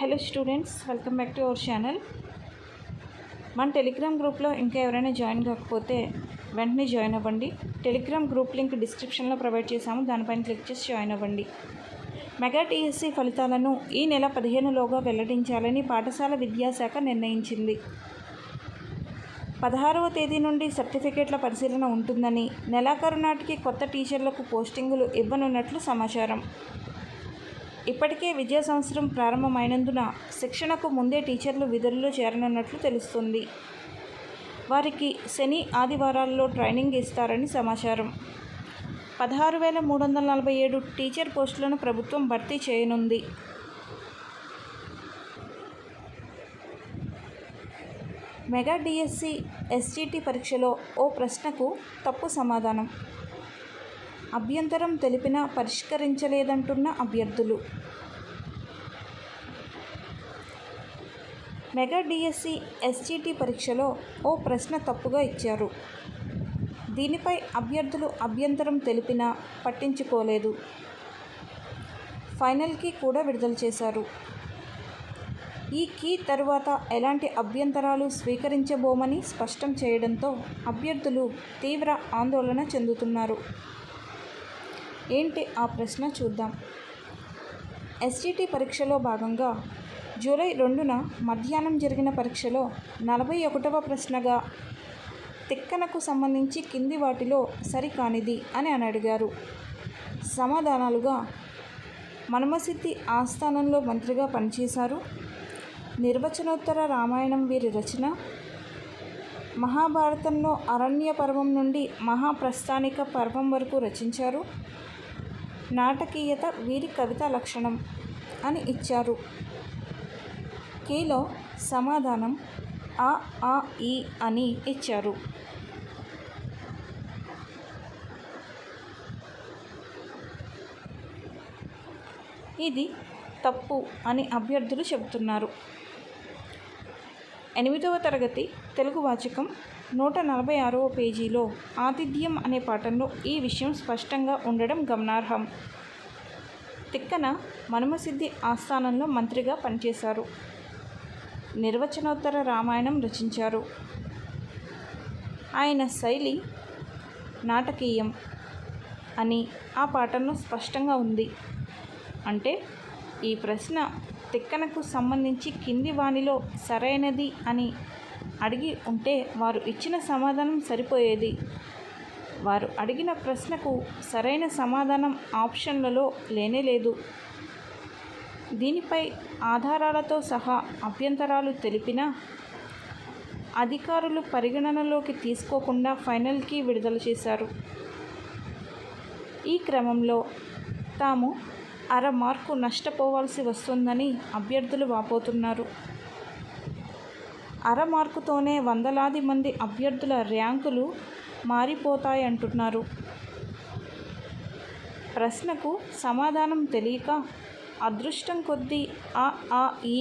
Hello students welcome back to our channel. మన Telegram గ్రూప్లో ఇంకా ఎవరైనా జాయిన్ కాకపోతే వెంటనే జాయిన్ అవ్వండి. టెలిగ్రామ్ గ్రూప్ లింక్ డిస్క్రిప్షన్లో ప్రొవైడ్ చేశాము. దానిపైన క్లిక్ చేసి జాయిన్ అవ్వండి. మెగా టీఎస్సీ ఫలితాలను ఈ నెల పదిహేనులోగా వెల్లడించాలని పాఠశాల విద్యాశాఖ నిర్ణయించింది. పదహారవ తేదీ నుండి సర్టిఫికేట్ల పరిశీలన ఉంటుందని నెలాఖరు నాటికి కొత్త టీచర్లకు పోస్టింగులు ఇవ్వనున్నట్లు సమాచారం. ఇప్పటికే విద్యా సంవత్సరం ప్రారంభమైనందున శిక్షణకు ముందే టీచర్లు విధుల్లో చేరనున్నట్లు తెలుస్తుంది. వారికి శని ఆదివారాల్లో ట్రైనింగ్ ఇస్తారని సమాచారం. పదహారు వేల మూడు వందల నలభై ఏడు టీచర్ పోస్టులను ప్రభుత్వం భర్తీ చేయనుంది. మెగా డిఎస్సి ఎస్జిటి పరీక్షలో ఓ ప్రశ్నకు తప్పు సమాధానం. అభ్యంతరం తెలిపినా పరిష్కరించలేదంటున్న అభ్యర్థులు. మెగా డిఎస్సి ఎస్జిటి పరీక్షలో ఓ ప్రశ్న తప్పుగా ఇచ్చారు. దీనిపై అభ్యర్థులు అభ్యంతరం తెలిపినా పట్టించుకోలేదు. ఫైనల్కి కూడా విడుదల చేశారు. ఈ కీ తరువాత ఎలాంటి అభ్యంతరాలు స్వీకరించబోమని స్పష్టం చేయడంతో అభ్యర్థులు తీవ్ర ఆందోళన చెందుతున్నారు. ఏంటి ఆ ప్రశ్న చూద్దాం. ఎస్జిటి పరీక్షలో భాగంగా జూలై రెండున మధ్యాహ్నం జరిగిన పరీక్షలో నలభై ఒకటవ ప్రశ్నగా తిక్కనకు సంబంధించి కింది వాటిలో సరికానిది అని అని అడిగారు. సమాధానాలుగా మనమసిద్ధి ఆస్థానంలో మంత్రిగా పనిచేశారు. నిర్వచనోత్తర రామాయణం వీరి రచన. మహాభారతంలో అరణ్య పర్వం నుండి మహాప్రస్థానిక పర్వం వరకు రచించారు. నాటకీయత వీరి కవితా లక్షణం అని ఇచ్చారు. కీలో సమాధానం ఆ ఆ ఈ అని ఇచ్చారు. ఇది తప్పు అని అభ్యర్థులు చెబుతున్నారు. ఎనిమిదవ తరగతి తెలుగు వాచకం నూట నలభై ఆరవ పేజీలో ఆతిథ్యం అనే పాఠంలో ఈ విషయం స్పష్టంగా ఉండడం గమనార్హం. తిక్కన మనుమసిద్ధి ఆస్థానంలో మంత్రిగా పనిచేశారు. నిర్వచనోత్తర రామాయణం రచించారు. ఆయన శైలి నాటకీయం అని ఆ పాఠంలో స్పష్టంగా ఉంది. అంటే ఈ ప్రశ్న తిక్కనకు సంబంధించి కింది వానిలో సరైనది అని అడిగి ఉంటే వారు ఇచ్చిన సమాధానం సరిపోయేది. వారు అడిగిన ప్రశ్నకు సరైన సమాధానం ఆప్షన్లలో లేనే లేదు దీనిపై ఆధారాలతో సహా అభ్యంతరాలు తెలిపినా అధికారులు పరిగణనలోకి తీసుకోకుండా ఫైనల్కి విడుదల చేశారు. ఈ క్రమంలో తాము అర మార్కు నష్టపోవాల్సి వస్తుందని అభ్యర్థులు వాపోతున్నారు. అర మార్కుతోనే వందలాది మంది అభ్యర్థుల ర్యాంకులు మారిపోతాయంటున్నారు. ప్రశ్నకు సమాధానం తెలియక అదృష్టం కొద్దీ ఆ ఆ ఈ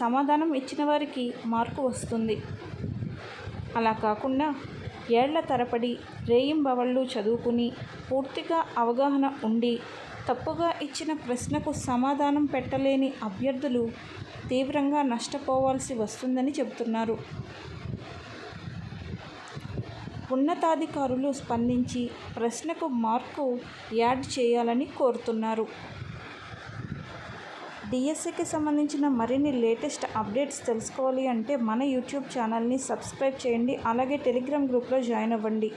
సమాధానం ఇచ్చిన వారికి మార్కు వస్తుంది. అలా కాకుండా ఏళ్ళ తరబడి రేయింబవళ్ళు చదువుకుని పూర్తిగా అవగాహన ఉండి తప్పుగా ఇచ్చిన ప్రశ్నకు సమాధానం పెట్టలేని అభ్యర్థులు తీవ్రంగా నష్టపోవాల్సి వస్తుందని చెబుతున్నారు. ఉన్నతాధికారులు స్పందించి ప్రశ్నకు మార్కు యాడ్ చేయాలని కోరుతున్నారు. డిఎస్సికి సంబంధించిన మరిన్ని లేటెస్ట్ అప్డేట్స్ తెలుసుకోవాలి అంటే మన యూట్యూబ్ ఛానల్ని సబ్స్క్రైబ్ చేయండి అలాగే టెలిగ్రామ్ గ్రూప్లో జాయిన్ అవ్వండి.